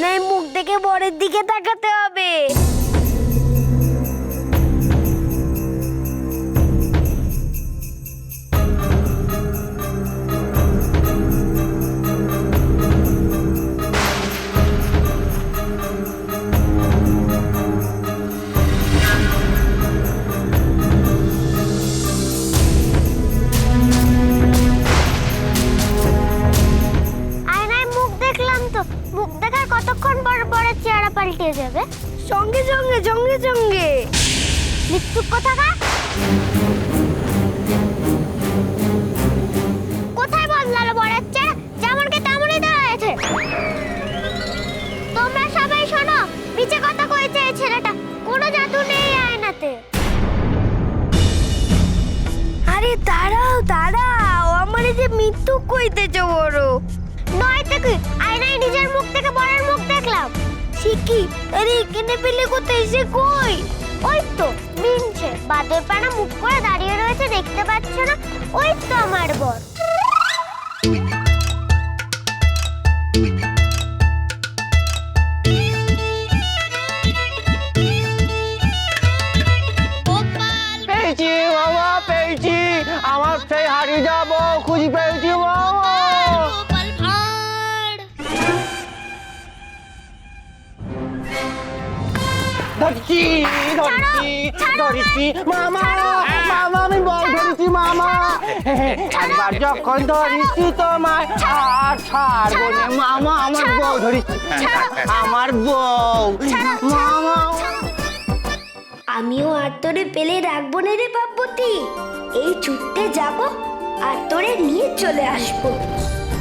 আয়নায় মুখ দেখে বরের দিকে তাকাতে হবে। সঙ্গে মিথ্যুক সঙ্গে শিখি আরে এখানে পেলে কোথায় সে কই? ওই তো মিনছে বাদর পানা মুখ করে দাঁড়িয়ে রয়েছে, দেখতে পাচ্ছ না। ওই তো আমার বর। পেয়েছি বাবা পেয়েছি আমার সেই হারিয়ে যাব। ধরছি ধরছি ধরছি। মামা মামা আমি বল ধরেছি মামা। একবার যখন ধরেছি তোমার আর ছাড়বো না। মামা আমার বউ ধরেছি। আমার বউ। মামা। আমিও আর তোরে পেলে রাখব না রে বাপতি। এই ছুটতে যাব আর তোরে নিয়ে চলে আসব।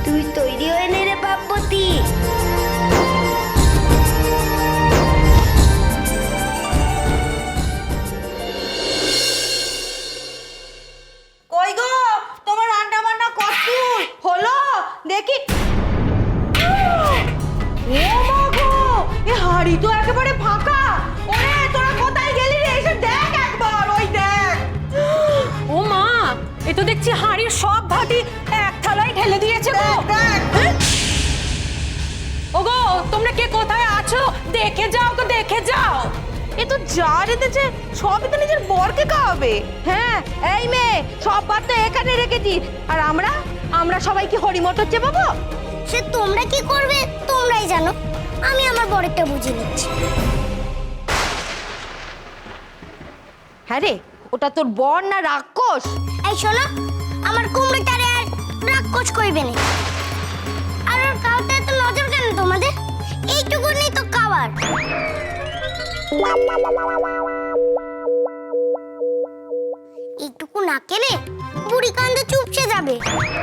তুই তৈরি হয়ে নে রে বাপতি। এক থালায় ঢেলে দিয়েছে গো। দেখ ওগো তোমরা কে কোথায় আছো? দেখে যাও তো দেখে যাও। এ তো যা রেতেছে সবই তো নিজের বরকে খাওয়াবে। হ্যাঁ এই মেয়ে সব ভাত তো এখানে রেখেছি আর আমরা? আমরা সবাই কি সে তোমরা কি করবে তোমরাই জানো। আমি আমার বরেরটা বুঝে নিচ্ছি। হ্যাঁ রে ওটা তোর বর না রাক্ষস? এই শোনো আমার রাক্ষস কইবে না। আর ওর কাউতে এত নজর কেন তোমাদের? এইটুকুনি তো খাবার এইটুকু না কেলে বুড়ি কান্দে চুপসে যাবে।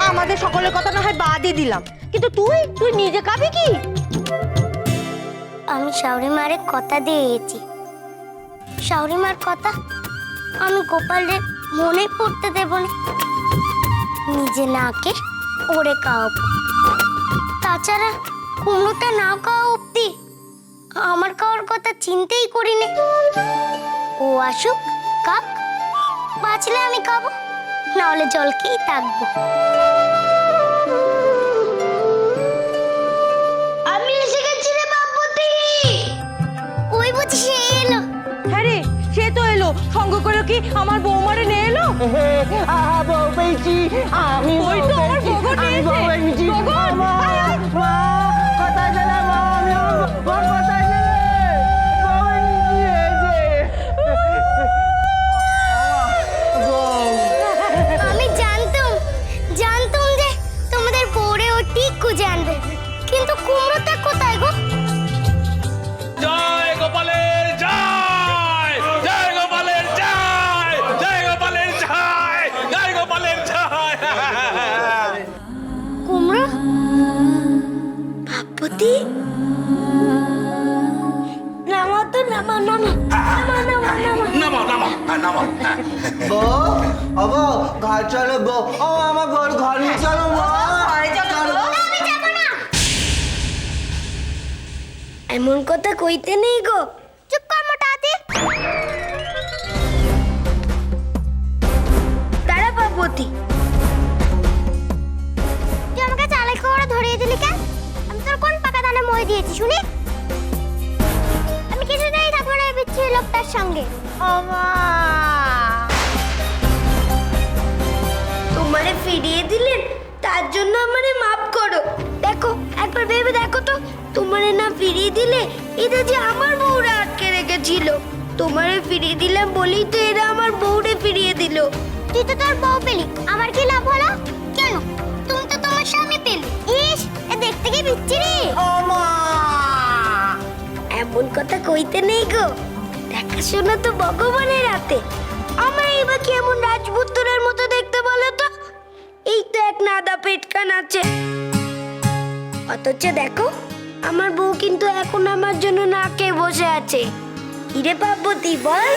আমাদের সকলের কথা না হয় বাদই দিলাম। কিন্তু তুই তুই নিজে খাবি কি? আমি শাওরি মারে কথা দিয়েছি। শাওরি মার কথা আমি গোপালের মনে পড়তে দেব না। নিজে না নাকে ওরে খাওয়াবো। তাছাড়া কোনোটা না খাওয়া অব্দি আমার খাওয়ার কথা চিন্তেই করিনি। ও আসুক, কাক, বাঁচলে আমি খাব, নাহলে জলকেই থাকব। সঙ্গ করে কি আমার বৌমারে নিয়ে এলো? আমি তো আমার নিয়েছে। এমন কথা কইতে নেই গো। চুপ কর তুই আমাকে চালাই করে ধরিয়ে দিলি কেন? আমি তোর কোন পাকা দানে মই দিয়েছি, শুনি? সঙ্গে। তোমারে ফিরিয়ে দিলেন? তার জন্য আমারে মাফ করো। দেখো একবার ভেবে দেখো তো। তোমারে না ফিরিয়ে দিলে এটা যে আমার বউরা আটকে রেখেছিল। তোমারে ফিরিয়ে দিলাম বলেই তো এরা আমার বউরে ফিরিয়ে দিল। তুই তো তোর বউ পেলি। আমার কি লাভ হলো? কেন তুমি তো তোমার স্বামী পেলি। ইস এ দেখতে কি বিচ্ছিরি। এমন কথা কইতে নেই গো। দেখাশোনা তো, ভগবানের হাতে। আমরা এবার কি এমন রাজপুত্রের মতো দেখতে বলো তো? এই তো এক নাদা পেটকান আছে। অথচ দেখো, আমার বউ কিন্তু এখন আমার জন্য না খেয়ে বসে আছে। কিরে পার্বতী, বল।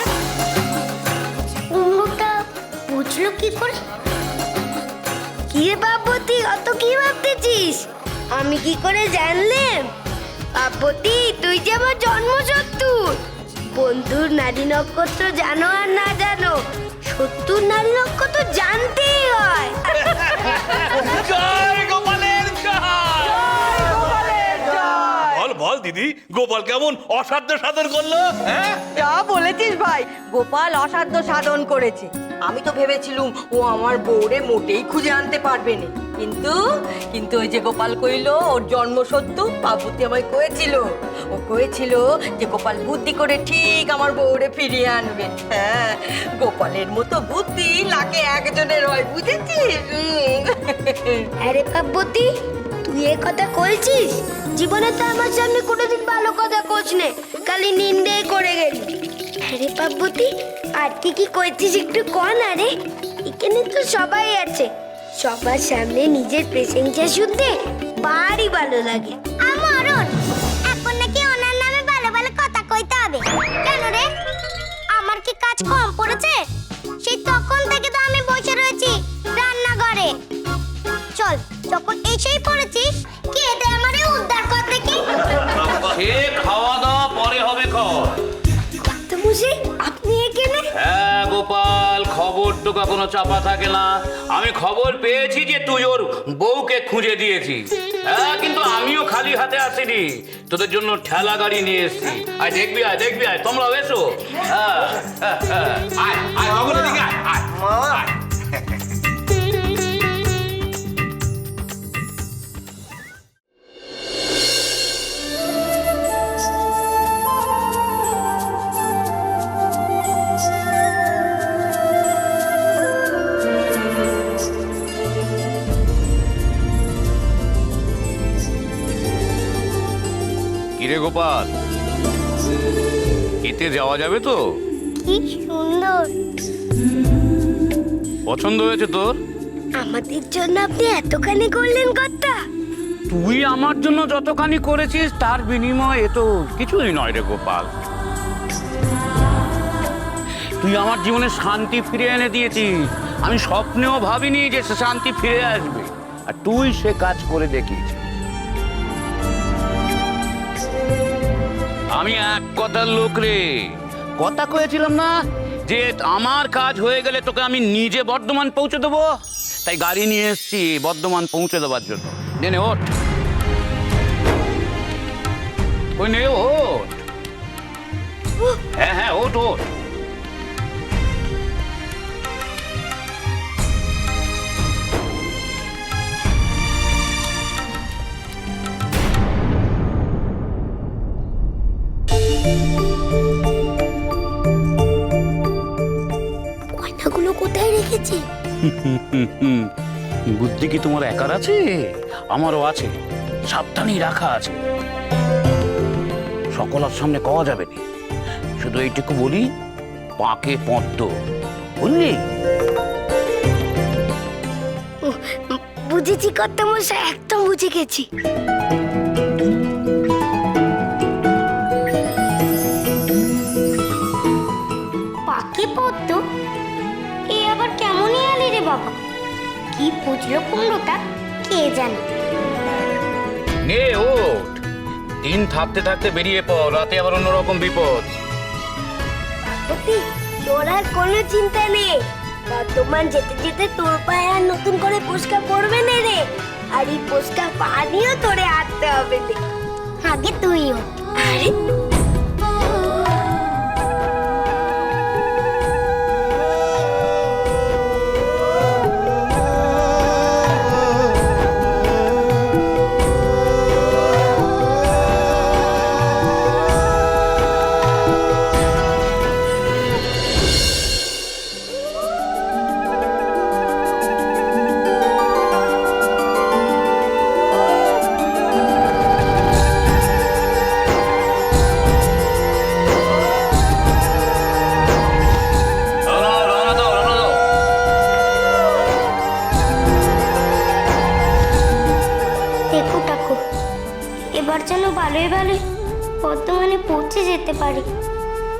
কুমড়োটা বুঝলো কি করে? কিরে পার্বতী, অত কি ভাবতেছিস? আমি কি করে জানলে পার্বতী, তুই যে আমার জন্মশত্রু। বন্ধুর নারী নক্ষত্র জানো আর না জানো? সত্তর নারী নক্ষত্র জানতেই হয়। বল দিদি গোপাল কেমন অসাধ্য সাধন করল? হ্যাঁ? যা বলেছিস ভাই গোপাল অসাধ্য সাধন করেছে। আমি তো ভেবেছিলুম ও আমার বউরে মোটেই খুঁজে আনতে পারবে না। কিন্তু কিন্তু ওই যে গোপাল কইল, ওর জন্ম সত্য, পার্বতী আমায় কয়েছিল। ও কয়েছিল যে গোপাল বুদ্ধি করে ঠিক আমার বউরে ফিরিয়ে আনবে। হ্যাঁ গোপালের মতো বুদ্ধি লাকে একজনের হয়, বুঝেছিস। আরে পার্বতী, তুই এ কথা কইছিস? জীবনে তো আমার সামনে কোনোদিন ভালো কথা কোচ নে, খালি নিন্দে করে গেলি। আরে পার্বতী, আর কি কি কইছিস একটু কন আরে, এখানে তো সবাই আছে। সবার সামনে নিজের প্রেসেন্টটা শুনতে বাড়ি ভালো লাগে। আমারও এখন নাকি ওনার নামে ভালো ভালো কথা কইতে হবে। কেন রে? আমার কি কাজ কম পড়েছে? সেই তখন থেকে তো আমি বসে রয়েছি রান্নাঘরে। চল যখন খবর কোনো চাপা থাকে না। আমি খবর পেয়েছি যে তুই ওর বউকে খুঁজে দিয়েছিস। হ্যাঁ কিন্তু আমিও খালি হাতে আসিনি। তোদের জন্য ঠেলা গাড়ি নিয়ে এসেছি। আয় দেখবি আয় দেখবি আয় তোমরাও এসো। হ্যাঁ, হ্যাঁ, হ্যাঁ। আয় আয় অগুলো দিকে আয় আয়। কিরে গোপাল? এতে যাওয়া যাবে তো? কি সুন্দর। পছন্দ হয়েছে তোর? আমাদের জন্য আপনি এতখানি করলেন কথা তুই আমার জন্য যতখানি করেছিস তার বিনিময়ে এ তো কিছুই নয় রে গোপাল। তুই আমার জীবনে শান্তি ফিরে এনে দিয়েছিস। আমি স্বপ্নেও ভাবিনি যে সে শান্তি ফিরে আসবে। আর তুই সে কাজ করে দেখিয়েছিস। আমি এক কথার লোক রে। কথা কয়েছিলাম না যে আমার কাজ হয়ে গেলে তোকে আমি নিজে বর্ধমান পৌঁছে দেবো? তাই গাড়ি নিয়ে এসছি বর্ধমান পৌঁছে দেওয়ার জন্য। নেনে ওঠ। ওই নে, ওঠ। হ্যাঁ হ্যাঁ ওঠ ওঠ। হুম, বুদ্ধি কি তোমার একার আছে? আমারও আছে। সাবধানেই রাখা আছে। সকলের সামনে কওয়া যাবে না। শুধু এইটুকু বলি পাকে পদ্ম। বুঝলি? বুঝেছি কর্তা মশাই একদম বুঝে গেছি। কি বুঝলো কুমড়োটা কে জানে? নে ওঠ। দিন থাকতে থাকতে বেরিয়ে পড় রাতে আবার অন্যরকম বিপদ। তোর আর কোনো চিন্তা নেই। বর্তমান যেতে যেতে তোর পায়ে আর নতুন করে পুষ্কা পড়বে না রে। আর এই পুষ্কা পানিও তোরে আটতে হবে রে আগে তুইও। আরে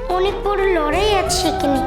অনেক বড় লড়াই আছে সেখানে